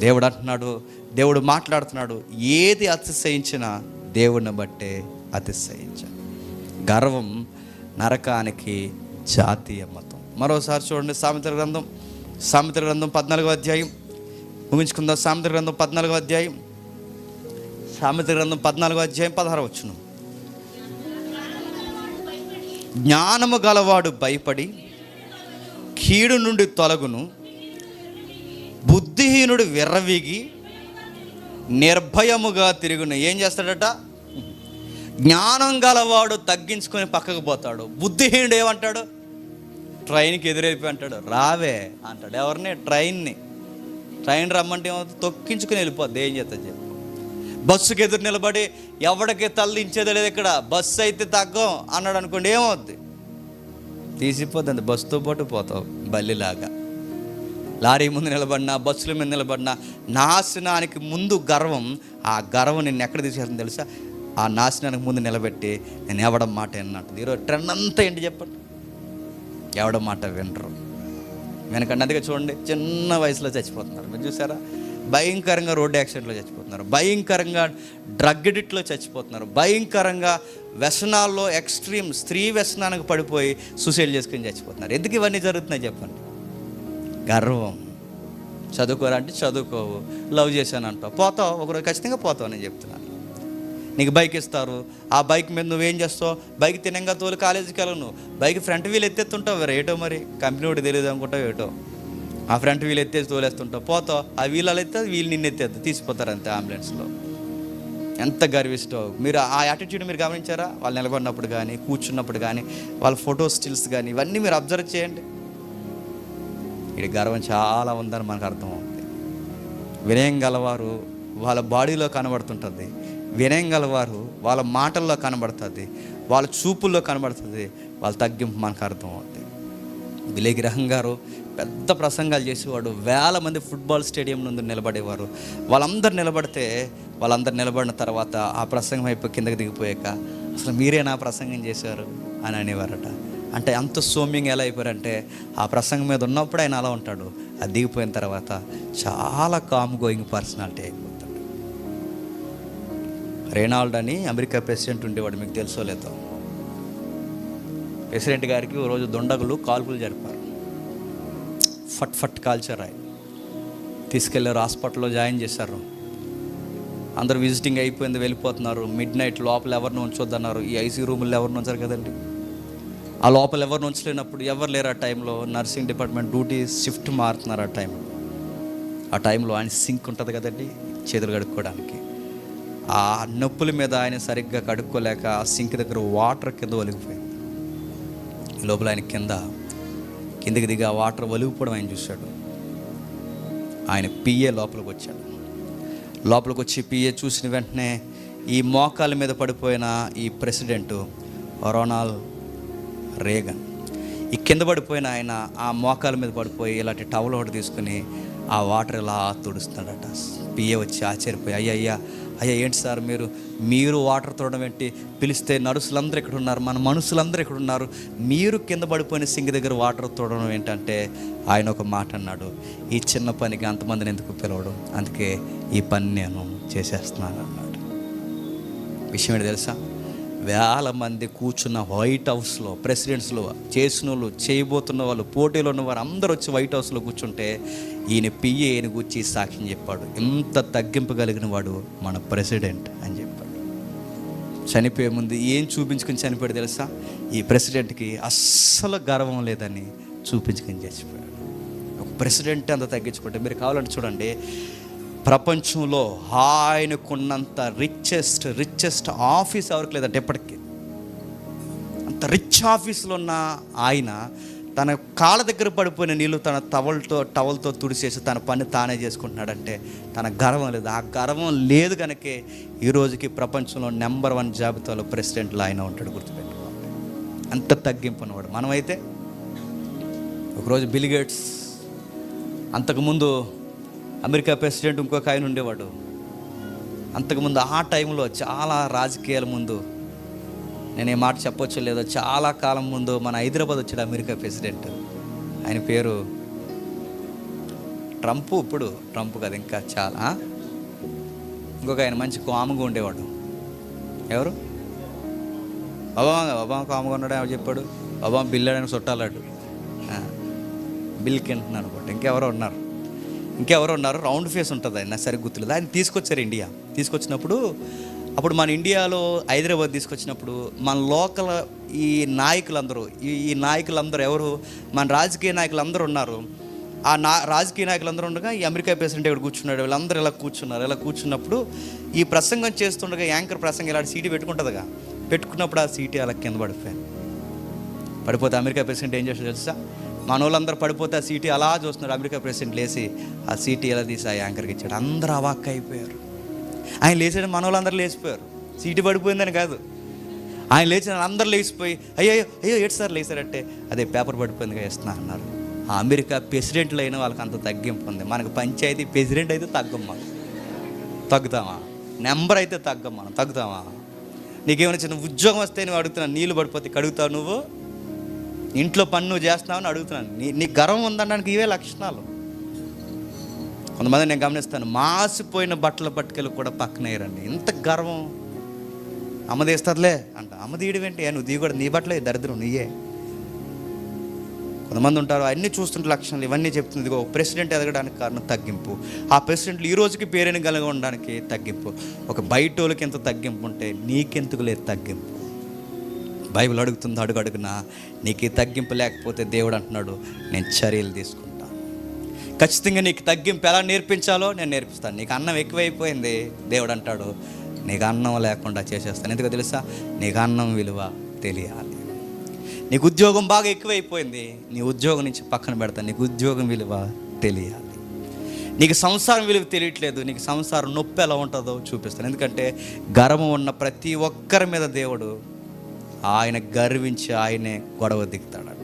దేవుడు అంటున్నాడు దేవుడు మాట్లాడుతున్నాడు ఏది అతిశయించినా దేవుడిని బట్టే అతిశయించ గర్వం నరకానికి జాతీయ మతం. మరోసారి చూడండి సామెతల గ్రంథం సామెతల గ్రంథం పద్నాలుగో అధ్యాయం. ముగించుకుందాం సామెతల గ్రంథం పద్నాలుగో అధ్యాయం. సామెత గ్రంథం పద్నాలుగో అధ్యాయం పదహారు వచ్చును జ్ఞానము గలవాడు భయపడి కీడు నుండి తొలగును బుద్ధిహీనుడు విర్రవీగి నిర్భయముగా తిరుగును. ఏం చేస్తాడట? జ్ఞానం గలవాడు తగ్గించుకొని పక్కకు పోతాడు. బుద్ధిహీనుడు ఏమంటాడు? ట్రైన్కి ఎదురైపోయి అంటాడు రావే అంటాడు. ఎవరిని? ట్రైన్ని. ట్రైన్ రమ్మంటే ఏమవుతుంది? తొక్కించుకుని వెళ్ళిపోద్ది. ఏం చేస్తా చెప్పు. బస్సుకి ఎదురు నిలబడి ఎవడికి తల్లించేది లేదు ఇక్కడ. బస్సు అయితే తగ్గం అన్నాడు అనుకోండి ఏమవుద్ది? తీసిపోద్ది బస్సుతో పాటు పోతావు బల్లిలాగా. లారీ ముందు నిలబడినా బస్సుల మీద నిలబడినా నాశనానికి ముందు గర్వం ఆ గర్వం నిన్ను ఎక్కడ తీసుకెళ్తుంది తెలుసా? ఆ నాశనానికి ముందు నిలబెట్టి నేను ఎవడం మాట విన్నట్టు. ఈరోజు ట్రెండ్ అంతా ఏంటి చెప్పండి? ఎవడం మాట వినరు. వెనకండి అందుకే చూడండి చిన్న వయసులో చచ్చిపోతున్నారు. మీరు చూసారా? భయంకరంగా రోడ్డు యాక్సిడెంట్లో చచ్చిపోతున్నారు. భయంకరంగా డ్రగ్ ఎడిట్లో చచ్చిపోతున్నారు. భయంకరంగా వ్యసనాల్లో ఎక్స్ట్రీమ్ స్త్రీ వ్యసనానికి పడిపోయి సూసైడ్ చేసుకుని చచ్చిపోతున్నారు. ఎందుకు ఇవన్నీ జరుగుతున్నాయి చెప్పండి? గర్వం. చదువుకోరా అంటే చదువుకోవు. లవ్ చేశాను అంటావు పోతావు. ఒకరోజు ఖచ్చితంగా పోతావు నేను చెప్తున్నాను. నీకు బైక్ ఇస్తారు. ఆ బైక్ మీద నువ్వేం చేస్తావు? బైక్ తినంగా తోలు కాలేజీకి వెళ్ళవు నువ్వు బైక్ ఫ్రంట్ వీల్ ఎత్తేస్తుంటావు వేరే ఏటో మరి? కంపెనీ ఒకటి తెలియదు అనుకుంటావు ఏటో? ఆ ఫ్రంట్ వీల్ ఎత్తేసి తోలేస్తుంటావు. పోతావు. ఆ వీళ్ళు ఎత్తే వీళ్ళు నిన్ను ఎత్తేది. తీసిపోతారు అంతే అంబులెన్స్లో. ఎంత గర్విస్తావు. మీరు ఆ యాటిట్యూడ్ మీరు గమనించారా? వాళ్ళు నిలబడినప్పుడు కానీ కూర్చున్నప్పుడు కానీ వాళ్ళ ఫోటో స్టిల్స్ కానీ ఇవన్నీ మీరు అబ్జర్వ్ చేయండి. వీడి గర్వం చాలా ఉందని మనకు అర్థమవుతుంది. వినయం గలవారు వాళ్ళ బాడీలో కనబడుతుంటుంది. వినయం గలవారు వాళ్ళ మాటల్లో కనబడుతుంది. వాళ్ళ చూపుల్లో కనబడుతుంది. వాళ్ళ తగ్గింపు మనకు అర్థమవుతుంది. విలేగిరహం గారు పెద్ద ప్రసంగాలు చేసేవాడు. వేల మంది ఫుట్బాల్ స్టేడియం నుండి నిలబడేవారు. వాళ్ళందరూ నిలబడితే వాళ్ళందరూ నిలబడిన తర్వాత ఆ ప్రసంగం అయిపోయి కిందకి దిగిపోయాక అసలు మీరే నా ప్రసంగం చేశారు? అని అనేవారట. అంటే అంత సౌమ్యంగా ఎలా అయిపోయారంటే ఆ ప్రసంగం మీద ఉన్నప్పుడు ఆయన అలా ఉంటాడు. అది దిగిపోయిన తర్వాత చాలా కామ్ గోయింగ్ పర్సనాలిటీ అయిపోతాడు. రేనాల్డ్ అని అమెరికా ప్రెసిడెంట్ ఉండేవాడు మీకు తెలుసో లేదో. ప్రెసిడెంట్ గారికి ఓ రోజు దొండగులు కాల్పులు జరిపారు. ఫట్ ఫట్ కాల్చారు ఆయన. తీసుకెళ్ళారు హాస్పిటల్లో జాయిన్ చేశారు. అందరూ విజిటింగ్ అయిపోయింది వెళ్ళిపోతున్నారు. మిడ్ నైట్ లోపల ఎవరిని ఉంచొద్దన్నారు. ఈ ఐసీ రూముల్లో ఎవరిని ఉంచారు కదండి. ఆ లోపల ఎవరు ఉంచలేనప్పుడు ఎవరు లేరు ఆ టైంలో? నర్సింగ్ డిపార్ట్మెంట్ డ్యూటీ షిఫ్ట్ మారుతున్నారు ఆ టైంలో ఆ టైంలో ఆయన సింక్ ఉంటుంది కదండి చేతులు కడుక్కోవడానికి. ఆ నొప్పుల మీద ఆయన సరిగ్గా కడుక్కోలేక ఆ సింక్ దగ్గర వాటర్ కింద ఒలిగిపోయింది. లోపల ఆయన కింద కిందకి దిగి ఆ వాటర్ ఒలిగిపోవడం ఆయన చూశాడు. ఆయన పిఏ లోపలికి వచ్చాడు. లోపలికి వచ్చి పిఏ చూసిన వెంటనే ఈ మోకాల మీద పడిపోయిన ఈ ప్రెసిడెంట్ రొనాల్డ్ రేగన్ ఈ కింద పడిపోయిన ఆయన ఆ మోకాల మీద పడిపోయి ఇలాంటి టవల్ ఒకటి తీసుకుని ఆ వాటర్ ఇలా తుడుస్తున్నాడట. పిఏ వచ్చి ఆశ్చర్యపోయి అయ్యా అయ్యా అయ్యా ఏంటి సార్ మీరు? మీరు వాటర్ తోడడం ఏంటి? పిలిస్తే నరుసులందరూ ఇక్కడ ఉన్నారు మన మనుషులందరూ ఇక్కడ ఉన్నారు. మీరు కింద పడిపోయిన సింగ్ దగ్గర వాటర్ తోడడం ఏంటంటే ఆయన ఒక మాట అన్నాడు. ఈ చిన్న పనికి అంతమందిని ఎందుకు పిలవడం? అందుకే ఈ పని నేను చేసేస్తున్నాను అన్నాడు. విషయం ఏంటి తెలుసా? వేల మంది కూర్చున్న వైట్ హౌస్లో ప్రెసిడెంట్స్లో చేసిన వాళ్ళు చేయబోతున్న వాళ్ళు పోటీలో ఉన్న వారు అందరూ వచ్చి వైట్ హౌస్లో కూర్చుంటే ఈయన పియ్య ఈయన కూర్చి సాక్ష్యం చెప్పాడు. ఇంత తగ్గింపు కలిగిన వాడు మన ప్రెసిడెంట్ అని చెప్పాడు. చనిపోయే ముందు ఏం చూపించుకుని చనిపోయాడు తెలుసా? ఈ ప్రెసిడెంట్కి అస్సలు గర్వం లేదని చూపించుకుని చచ్చిపోయాడు. ఒక ప్రెసిడెంట్ అంత తగ్గించుకుంటే మీరు కావాలంటే చూడండి ప్రపంచంలో ఆయనకున్నంత రిచెస్ట్ రిచెస్ట్ ఆఫీస్ ఎవరికి లేదంటే ఎప్పటికీ. అంత రిచ్ ఆఫీస్లో ఉన్న ఆయన తన కాళ్ళ దగ్గర పడిపోయిన నీళ్ళు తన టవల్తో టవల్తో తుడిచేసి తన పని తానే చేసుకుంటున్నాడంటే తన గర్వం లేదు. ఆ గర్వం లేదు కనుకే ఈ రోజుకి ప్రపంచంలో నెంబర్ వన్ జాబితాలో ప్రెసిడెంట్లో ఆయన ఉంటాడు గుర్తుపెట్టుకోండి. అంత తగ్గింపునవాడు మనమైతే ఒకరోజు బిలిగేట్స్ అంతకుముందు అమెరికా ప్రెసిడెంట్ ఇంకొక ఆయన ఉండేవాడు. అంతకుముందు ఆ టైంలో చాలా రాజకీయాల ముందు నేను ఏ మాట చెప్పొచ్చు లేదో చాలా కాలం ముందు మన హైదరాబాద్ వచ్చాడు అమెరికా ప్రెసిడెంట్. ఆయన పేరు ట్రంప్ ఇప్పుడు ట్రంప్ కదా ఇంకా చాలా ఇంకొక ఆయన మంచి కాముగా ఉండేవాడు. ఎవరు? ఒబామా ఒబామా కాముగా ఉన్నాడు ఎవరు చెప్పాడు? ఒబామా బిల్లాడని చుట్టాలాడు బిల్కి అంటున్నాను అనమాట ఇంకెవరో ఉన్నారు. ఇంకెవరు ఉన్నారు. రౌండ్ ఫేస్ ఉంటుంది ఆయన సరే గుర్తులేదు. ఆయన తీసుకొచ్చారు ఇండియా. తీసుకొచ్చినప్పుడు అప్పుడు మన ఇండియాలో హైదరాబాద్ తీసుకొచ్చినప్పుడు మన లోకల్ ఈ నాయకులందరూ ఈ ఈ నాయకులందరూ ఎవరు? మన రాజకీయ నాయకులందరూ ఉన్నారు. ఆ నా రాజకీయ నాయకులందరూ ఉండగా ఈ అమెరికా ప్రెసిడెంట్ ఇక్కడ కూర్చున్నాడు. వీళ్ళందరూ ఇలా కూర్చున్నారు. ఇలా కూర్చున్నప్పుడు ఈ ప్రసంగం చేస్తుండగా యాంకర్ ప్రసంగం ఇలాంటి సీటు పెట్టుకుంటుందిగా. పెట్టుకున్నప్పుడు ఆ సీటు అలా కింద పడిపోయాను పడిపోతే అమెరికా ప్రెసిడెంట్ ఏం చేస్తాడు తెలుసా? మన వాళ్ళందరూ పడిపోతే ఆ సీటీ అలా చూస్తున్నారు. అమెరికా ప్రెసిడెంట్ లేచి ఆ సీటీ ఎలా తీసి ఆ యాంకర్కి ఇచ్చాడు. అందరూ అవాక్ అయిపోయారు. ఆయన లేచాడు మనోళ్ళందరూ లేచిపోయారు. సీటు పడిపోయిందని కాదు. ఆయన లేచిన అందరూ లేచిపోయి అయ్యో అయ్యో అయ్యో ఏడు సార్ లేచారంటే? అదే పేపర్ పడిపోయిందిగా ఇస్తున్నా అన్నారు. ఆ అమెరికా ప్రెసిడెంట్లు అయిన వాళ్ళకి అంత తగ్గింపు ఉంది. మనకు పంచాయతీ ప్రెసిడెంట్ అయితే తగ్గం మనం. తగ్గుతామా? నెంబర్ అయితే తగ్గం మనం. తగ్గుతామా? నీకేమైనా చిన్న ఉద్యోగం వస్తే నువ్వు అడుగుతున్నాను నీళ్ళు పడిపోతే కడుగుతావు నువ్వు? ఇంట్లో పని నువ్వు చేస్తున్నావు అని అడుగుతున్నాను. నీ నీ గర్వం ఉందనడానికి ఇవే లక్షణాలు. కొంతమంది నేను గమనిస్తాను. మాసిపోయిన బట్టలు పట్టుకెళ్ళి కూడా పక్కనే ఇంత గర్వం. అమ్మదేస్తుందిలే అంట. అమ్మ తీయడం ఏంటి? ఏ, నువ్వు కూడా నీ బట్టలే దరిద్రం నీయే. కొంతమంది ఉంటారు. అన్నీ చూస్తుంటే లక్షణాలు ఇవన్నీ చెప్తుంది. ఇదిగో ప్రెసిడెంట్ ఎదగడానికి కారణం తగ్గింపు. ఆ ప్రెసిడెంట్లు ఈ రోజుకి పేరెని కలిగి ఉండడానికి తగ్గింపు. ఒక బయట వాళ్ళకి ఎంత తగ్గింపు ఉంటే నీకెందుకు లేదు తగ్గింపు. బైబిల్ అడుగుతుంది అడుగు అడుగునా నీకు తగ్గింపు లేకపోతే దేవుడు అంటున్నాడు నేను చర్యలు తీసుకుంటాను ఖచ్చితంగా నీకు తగ్గింపు ఎలా నేర్పించాలో నేను నేర్పిస్తాను. నీకు అన్నం ఎక్కువైపోయింది దేవుడు అంటాడు నీకు అన్నం లేకుండా చేసేస్తాను. ఎందుకు తెలుసా? నీకు అన్నం విలువ తెలియాలి. నీకు ఉద్యోగం బాగా ఎక్కువైపోయింది నీ ఉద్యోగం నుంచి పక్కన పెడతాను నీకు ఉద్యోగం విలువ తెలియాలి. నీకు సంసారం విలువ తెలియట్లేదు నీకు సంసారం నొప్పి ఎలా ఉంటుందో చూపిస్తాను. ఎందుకంటే గర్వం ఉన్న ప్రతి ఒక్కరి మీద దేవుడు ఆయన గర్వించి ఆయనే గొడవ దిగుతాడు.